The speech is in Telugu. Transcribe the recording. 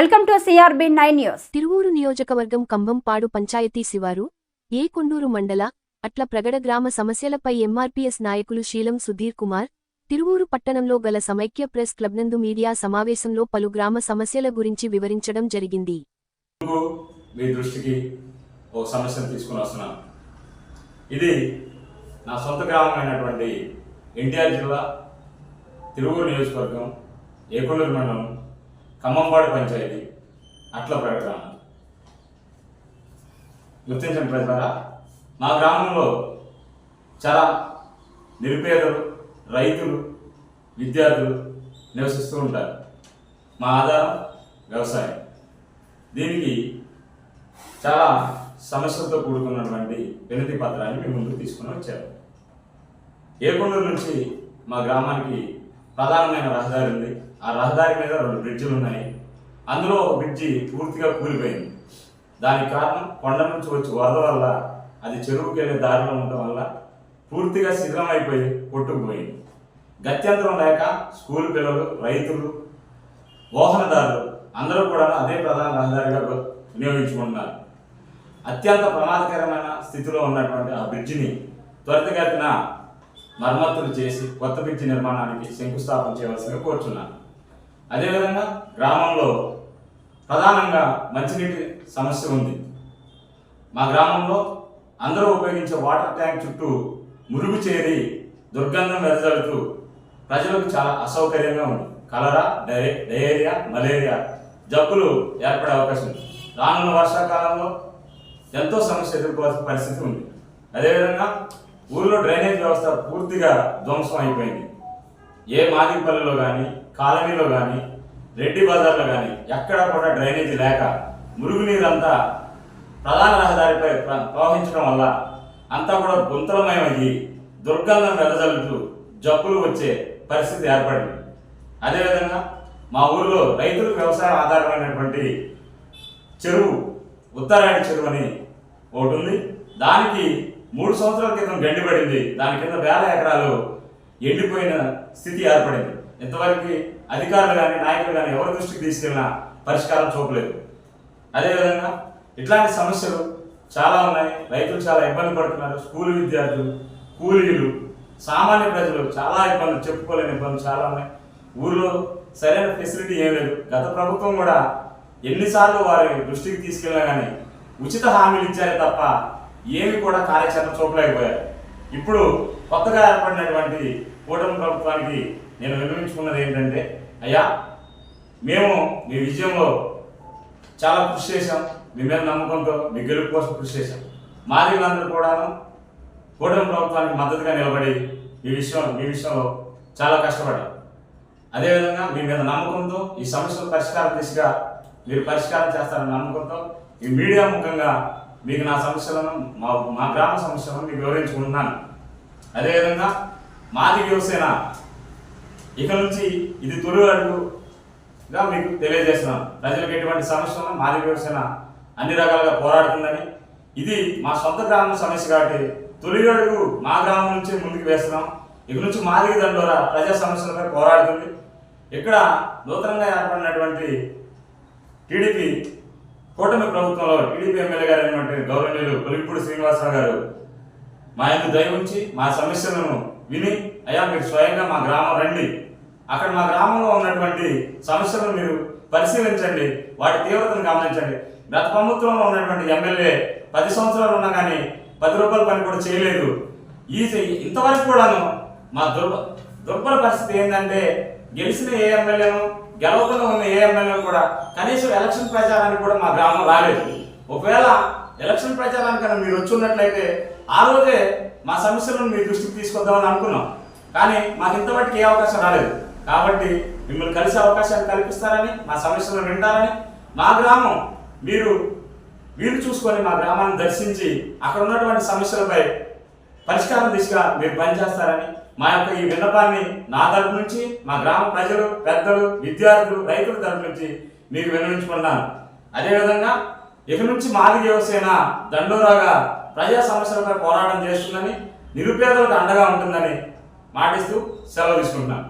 Welcome to CRB nine news. Tiruvuru నియోజకవర్గం కంభంపాడు పంచాయతీ శివారు ఏ కొండూరు మండల అట్ల ప్రగడ గ్రామ సమస్యలపై ఎంఆర్పీఎస్ నాయకులు శీలం సుధీర్ కుమార్ తిరువూరు పట్టణంలో గల సమైక్య ప్రెస్ క్లబ్నందు మీడియా సమావేశంలో పలు గ్రామ సమస్యల గురించి వివరించడం జరిగింది. మీ దృష్టికి ఒక సమస్యను తీసుకుని వస్తున్నాను ఇది నా సొంత గ్రామమైనటువంటి ఎన్టీఆర్ జిల్లా తిరువూరు నియోజకవర్గం ఏకొండూరు మండలం ఖమ్మంపాడు పంచాయతీ. అట్ల గ్రామం గుర్తించండి ప్రజలారా మా గ్రామంలో చాలా నిరుపేదలు రైతులు విద్యార్థులు నివసిస్తూ ఉంటారు. మా ఆధారం వ్యవసాయం. దీనికి చాలా సమస్యలతో కూడుకున్నటువంటి వినతి పత్రాన్ని మేము ముందుకు తీసుకుని వచ్చారు. ఏకొండూరు నుంచి మా గ్రామానికి ప్రధానమైన రహదారి ఉంది. ఆ రహదారి మీద రెండు బ్రిడ్జిలు ఉన్నాయి. అందులో ఒక బ్రిడ్జి పూర్తిగా కూలిపోయింది. దానికి కారణం కొండ నుంచి వచ్చి వరద వల్ల అది చెరువుకి వెళ్ళే దారిలో ఉండడం వల్ల పూర్తిగా శిథిలమైపోయి కొట్టుకుపోయింది. గత్యంతరం లేక స్కూల్ పిల్లలు రైతులు వాహనదారులు అందరూ కూడా అదే ప్రధాన రహదారిగా వినియోగించుకుంటున్నారు. అత్యంత ప్రమాదకరమైన స్థితిలో ఉన్నటువంటి ఆ బ్రిడ్జిని త్వరితగతిన మరమ్మతులు చేసి కొత్త బ్రిడ్జి నిర్మాణానికి శంకుస్థాపన చేయవలసిందిగా కోరుచున్నాను. అదేవిధంగా గ్రామంలో ప్రధానంగా మంచినీటి సమస్య ఉంది. మా గ్రామంలో అందరూ ఉపయోగించే వాటర్ ట్యాంక్ చుట్టూ మురుగు చేరి దుర్గంధం వెదజల్లుతూ ప్రజలకు చాలా అసౌకర్యంగా ఉంది. కలరా డై డయేరియా మలేరియా జబ్బులు ఏర్పడే అవకాశం ఉంది. రానున్న వర్షాకాలంలో ఎంతో సమస్య ఎదుర్కోవాల్సిన పరిస్థితి ఉంది. అదేవిధంగా ఊళ్ళో డ్రైనేజ్ వ్యవస్థ పూర్తిగా ధ్వంసం అయిపోయింది. ఏ మాదిపల్లిలో కానీ కాలనీలో కానీ రెడ్డి బజార్లో కానీ ఎక్కడ కూడా డ్రైనేజీ లేక మురుగునీరంతా ప్రధాన రహదారిపై ప్రవహించడం వల్ల అంతా కూడా గుంతలమయమయ్యి దుర్గంధం వెదజల్లుతూ జబ్బులు వచ్చే పరిస్థితి ఏర్పడింది. అదేవిధంగా మా ఊరిలో రైతులకు వ్యవసాయం ఆధారమైనటువంటి చెరువు ఉత్తరాయణ చెరువు అని ఒకటి ఉంది దానికి మూడు సంవత్సరాల క్రితం గండి పడింది. దాని కింద వేల ఎకరాలు ఎండిపోయిన స్థితి ఏర్పడింది. ఇంతవరకు అధికారులు కానీ నాయకులు కానీ ఎవరి దృష్టికి తీసుకెళ్ళినా పరిష్కారం చూపలేదు. అదేవిధంగా ఇట్లాంటి సమస్యలు చాలా ఉన్నాయి. రైతులు చాలా ఇబ్బంది పడుతున్నారు. స్కూల్ విద్యార్థులు కూలీలు సామాన్య ప్రజలు చాలా ఇబ్బందులు చెప్పుకోలేని ఇబ్బందులు చాలా ఉన్నాయి. ఊర్లో సరైన ఫెసిలిటీ ఏం లేదు. గత ప్రభుత్వం కూడా ఎన్నిసార్లు వారి దృష్టికి తీసుకెళ్ళినా కానీ ఉచిత హామీలు ఇచ్చారే తప్ప ఏమి కూడా కార్యాచరణ చూపలేకపోయారు. ఇప్పుడు కొత్తగా ఏర్పడినటువంటి కూటమి ప్రభుత్వానికి నేను విన్నవించుకున్నది ఏంటంటే అయ్యా మేము మీ విజయంలో చాలా కృషి చేశాం. మీ మీద నమ్మకంతో మీ గెలుపు కోసం కృషి చేశాం. మాదిగలందరూ కూడాను కూటమి ప్రభుత్వానికి మద్దతుగా నిలబడి ఈ విషయం మీ విషయంలో చాలా కష్టపడ్డాం. అదేవిధంగా మీ మీద నమ్మకంతో ఈ సమస్యల పరిష్కారం దిశగా మీరు పరిష్కారం చేస్తారన్న నమ్మకంతో ఈ మీడియా ముఖంగా మీకు నా సమస్యలను మా మా గ్రామ సమస్యలను మీకు వివరించుకుంటున్నాను. అదేవిధంగా మాది యువసేన ఇక నుంచి ఇది తొలి అడుగుగా మీకు తెలియజేస్తున్నాం. ప్రజలకు ఎటువంటి సమస్య ఉన్నా మాదిరి యువసేన అన్ని రకాలుగా పోరాడుతుందని. ఇది మా సొంత గ్రామం సమస్య కాబట్టి తొలి అడుగు మా గ్రామం నుంచే ముందుకు వేస్తున్నాం. ఇక నుంచి మాదిగ దండోరా ప్రజా సమస్యలపై పోరాడుతుంది. ఇక్కడ నూతనంగా ఏర్పడినటువంటి టీడీపీ కూటమి ప్రభుత్వంలో టీడీపీ ఎమ్మెల్యే గారు అయినటువంటి గౌరవనీయులు కొలిపూడి శ్రీనివాసరావు గారు మా యొక్క దయ ఉంచి మా సమస్యలను విని అయ్యా మీరు స్వయంగా మా గ్రామం రండి. అక్కడ మా గ్రామంలో ఉన్నటువంటి సమస్యలను మీరు పరిశీలించండి వాటి తీవ్రతను గమనించండి. గత ప్రభుత్వంలో ఉన్నటువంటి ఎమ్మెల్యే పది సంవత్సరాలు ఉన్నా కానీ పది రూపాయల పని కూడా చేయలేదు. ఈ ఇంతవరకు కూడాను మా దుర్బ దుర్బల పరిస్థితి ఏంటంటే గెలిచిన ఏ ఎమ్మెల్యేను గెలవకుండా ఉన్న ఏ ఎమ్మెల్యేను కూడా కనీసం ఎలక్షన్ ప్రచారానికి కూడా మా గ్రామం రాలేదు. ఒకవేళ ఎలక్షన్ ప్రచారానికి మీరు వచ్చి ఉన్నట్లయితే ఆ రోజే మా సమస్యలను మీ దృష్టికి తీసుకొద్దామని అనుకున్నాం. కానీ మాకు ఇంతవరకు ఏ అవకాశం రాలేదు. కాబట్టి మిమ్మల్ని కలిసే అవకాశాన్ని కల్పిస్తారని మా సమస్యలను వింటారని మా గ్రామం మీరు వీలు చూసుకొని మా గ్రామాన్ని దర్శించి అక్కడ ఉన్నటువంటి సమస్యలపై పరిష్కారం దిశగా మీరు పనిచేస్తారని మా యొక్క ఈ విన్నపాన్ని నా తరపు నుంచి మా గ్రామ ప్రజలు పెద్దలు విద్యార్థులు రైతుల తరపు నుంచి మీకు విన్నవించుకున్నాను అదేవిధంగా ఇక నుంచి మాది యువసేన దండోరాగా ప్రజా సమస్యలపై పోరాటం చేస్తుందని నిరుపేదలకు అండగా ఉంటుందని మాటిస్తూ సెలవు తీసుకుంటున్నాను